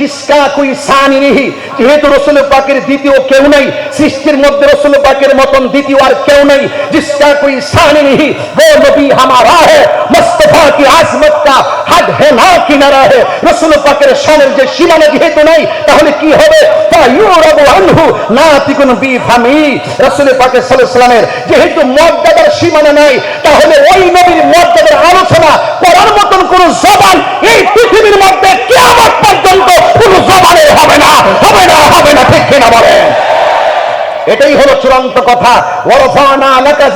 জিসকা কুই সানিহি যেহেতু রসুল পাকের দ্বিতীয় কেউ নাই, সৃষ্টির মধ্যে রসুল পাকের মতন দ্বিতীয় আর কেউ নাই জিসকা কুই সানিহি ও নবী হামারা হে মুস্তফা কি আজমত কা হাদ হে না কিনারা হে রসুল পাকের শানের যে সীমানা যেহেতু নাই, তাহলে কি হবে? তা ইউরাবু আনহু না তিকুন বি ফামি রসুল পাকের সাল্লাল্লাহু আলাইহি যেহেতু মর্যাদার সীমানা নাই, তাহলে ওই নবীর মর্যাদার আলোচনা করার এটাই হলো চূড়ান্ত কথা। আলাকা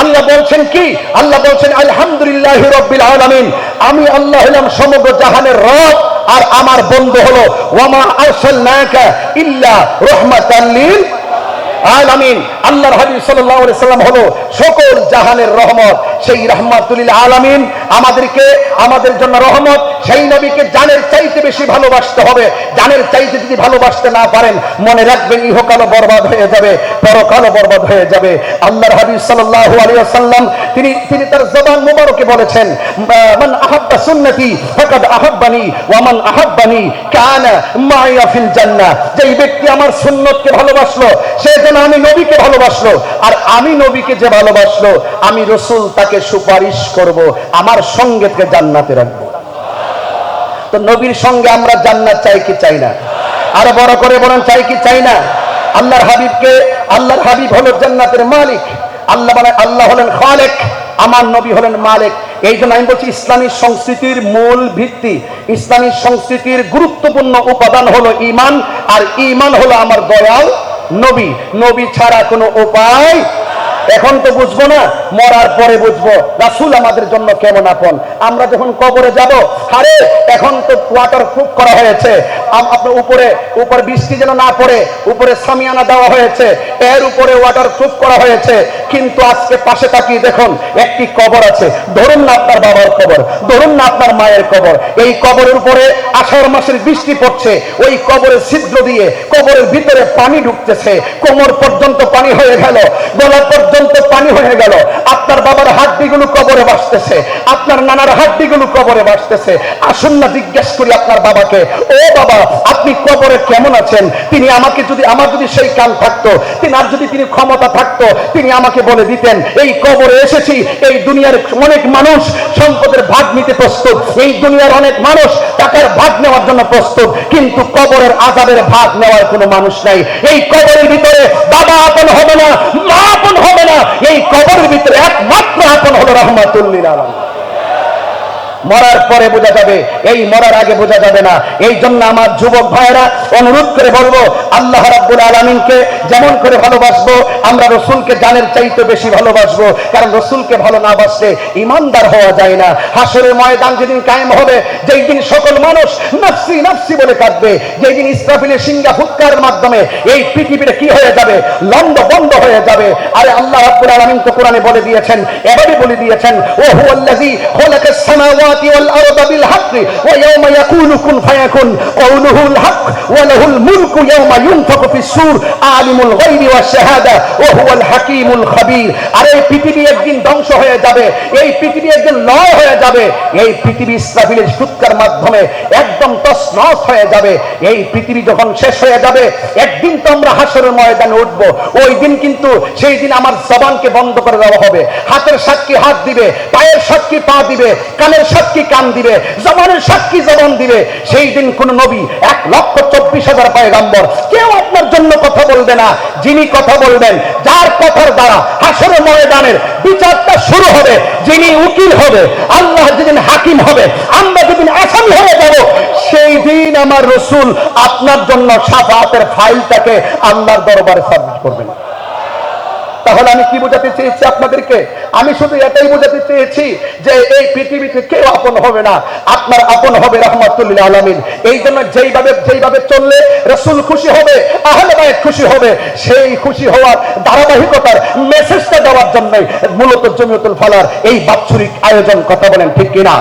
আল্লাহ বলছেন কি? আল্লাহ বলছেন, আলহামদুলিল্লাহ রব্বিল আলামিন। আমি আল্লাহ হলাম সমগ্র জাহানের রব, আর আমার বন্ধু হলো ওয়ামা আরসালনাকা ইল্লা রাহমাতাল লিল আল্লাহর হাবিব সাল্লাম হলো সকল জাহানের রহমত। সেই রহমাতুল আলামিন আমাদেরকে, আমাদের জন্য রহমত। সেই নবীকে জানের চাইতে বেশি ভালোবাসতে হবে। জানের চাইতে যদি ভালোবাসতে না পারেন, মনে রাখবেন ইহকালও বরবাদ হয়ে যাবে, পরকালও বরবাদ হয়ে যাবে। আল্লাহর হাবিব সাল্লাল্লাহু আলাইহি সাল্লাম, তিনি তিনি তার জবান মুবারকে বলেছেন মান আহাব্বা সুন্নতি ফাকাদ আহাব্বানি, ওয়া মান আহাব্বানি কানা মাইয়া ফিল জান্নাহ। যেই ব্যক্তি আমার সুন্নতকে ভালোবাসলো, সে যেন আমি নবীকে ভালোবাসলো। আর আমি নবীকে যে ভালোবাসলো, আমি রসুল তাকে সুপারিশ করব, আমার সঙ্গে থেকে জান্নাতে রাখব। তো নবীর সঙ্গে আমরা জান্নাত চাই কি চাই না? আরও বড় করে বলেন, চাই কি চাই না? আল্লাহর হাবিবকে, আল্লাহর হাবিব হলো জান্নাতের মালিক। আল্লাহ মানে আল্লাহ হলেন খালেক, আমার নবী হলেন মালিক। এই জন্য আমি বলছি, ইসলামী সংস্কৃতির মূল ভিত্তি, ইসলামী সংস্কৃতির গুরুত্বপূর্ণ উপাদান হলো ইমান, আর ইমান হলো আমার দয়াল নবী নবী ছাড়া কোনো উপায় এখন তো বুঝব না, মরার পরে বুঝব। রাসুল আমাদের জন্য কেমন আপন? আমরা যখন কবরে যাব, আরে, এখন তো ওয়াটার প্রুফ করা হয়েছে। আপনার উপরে, উপর বৃষ্টি যেন না পড়ে, উপরে সামিয়ানা দেওয়া হয়েছে। এর উপরে ওয়াটার প্রুফ করা হয়েছে। কিন্তু আজকে পাশে তাকিয়ে দেখুন, একটি কবর আছে। ধরুন না আপনার বাবার কবর, ধরুন না আপনার মায়ের কবর। এই কবরের উপরে আষাঢ় মাসের বৃষ্টি পড়ছে। ওই কবরের ছিদ্র দিয়ে কবরের ভিতরে পানি ঢুকতেছে। কোমর পর্যন্ত পানি হয়ে গেল। গলা পর্যন্ত পানি হয়ে গেল। আপনার বাবার হাড্ডিগুলো কবরে বাসতেছে আপনার নানার হাড্ডিগুলো কবরে বাসতেছে আসুন না জিজ্ঞেস করি আপনার বাবাকে, ও বাবা, আপনি কবরে কেমন আছেন? তিনি আমাকে যদি, আমার যদি সেই কান থাকতো, তিনি আর যদি তিনি ক্ষমতা থাকতো, তিনি আমাকে বলে দিতেন, এই কবরে এসেছি, এই দুনিয়ার অনেক মানুষ সম্পদের ভাগ নিতে প্রস্তুত, এই দুনিয়ার অনেক মানুষ টাকার ভাগ নেওয়ার জন্য প্রস্তুত, কিন্তু কবরের আজাবের ভাগ নেওয়ার কোনো মানুষ নাই। এই কবরের ভিতরে বাবা আপন হবে না, মা আপন হবে না। এই কবরের ভিতরে একমাত্র আপন হলো রহমাতুল্লিল আলম মরার পরে বোঝা যাবে, এই মরার আগে বোঝা যাবে না। এই জন্য আমার যুবক ভাইরা অনুরোধ করে বলব, আল্লাহ রাব্বুল আলমিনকে যেমন করে ভালোবাসবো, আমরা রসুলকে জানের চাইতে বেশি ভালোবাসবো। কারণ রসুলকে ভালো না বাসলে ইমানদার হওয়া যায় না। হাসরের ময়দান যেদিন কায়েম হবে, যেই দিন সকল মানুষ নফসি নফসি বলে কাঁদবে, যেই দিন ইসরাফিলের সিঙ্গা ফুৎকারের মাধ্যমে এই পৃথিবীটা কি হয়ে যাবে? লন্ড বন্ধ হয়ে যাবে। আরে আল্লাহ রাব্বুল আলামিন তো কোরআনে বলে দিয়েছেন এভাবে বলে দিয়েছেন ও হুয়াল্লাযী খালাকাস ইয়াওমা ইয়াকুলু কুন ফায়াকুন কওলুহুল হক ওয়া লাহুল মুলকু ইয়াওমা ইউনফাকু ফিস সূর আলিমুল গায়বি ওয়াশ শাহাদা ওয়া হুয়াল হাকীমুল খাবীর আরে পৃথিবী একদিন ধ্বংস হয়ে যাবে, এই পৃথিবী একদিন লয় হয়ে যাবে, এই পৃথিবী ইসরাফিলের ফুৎকার মাধ্যমে একদম তছনছ হয়ে যাবে। এই পৃথিবী যখন শেষ হয়ে যাবে, একদিন তো আমরা হাসরের ময়দানে উঠবো। ওই দিন কিন্তু সেই দিন আমার জবানকে বন্ধ করে দেওয়া হবে। হাতের সাক্ষী হাত দিবে, পায়ের সাক্ষী পা দিবে, কানের সাক্ষী কান দিবে, জবানের সাক্ষী জবান দিবে। সেই দিন কোন নবী এক লক্ষ চব্বিশ হাজার পায়গাম্বর, কেউ আপনার জন্য কথা বলবে না। যিনি কথা বলবেন, যার কথার দ্বারা হাসরের ময়দানের বিচারটা শুরু হবে, যিনি উকিল হবে, আল্লাহ যেদিন হাকিম হবে, আমরা যেদিন আসামি হয়ে যাব, সেই দিন আমার রসুল আপনার জন্য সাফাতের ফাইলটাকে আল্লাহর দরবারে সাবমিট করবেন। তাহলে আমি কি বোঝাতে চেয়েছি আপনাদেরকে? আমি শুধু এটাই বোঝাতে চেয়েছি যে এই পৃথিবীতে কেউ আপন হবে না। আপনার আপন হবে রহমতুল্লাহ আলমিন। এই জন্য যেইভাবে যেইভাবে চললে রসুল খুশি হবে, আহলে বাইত খুশি হবে, সেই খুশি হওয়ার ধারাবাহিকতার মেসেজটা দেওয়ার জন্যই মূলত জমিয়তুল ফালার এই বাৎসরিক আয়োজন কথা বলেন ঠিক কিনা?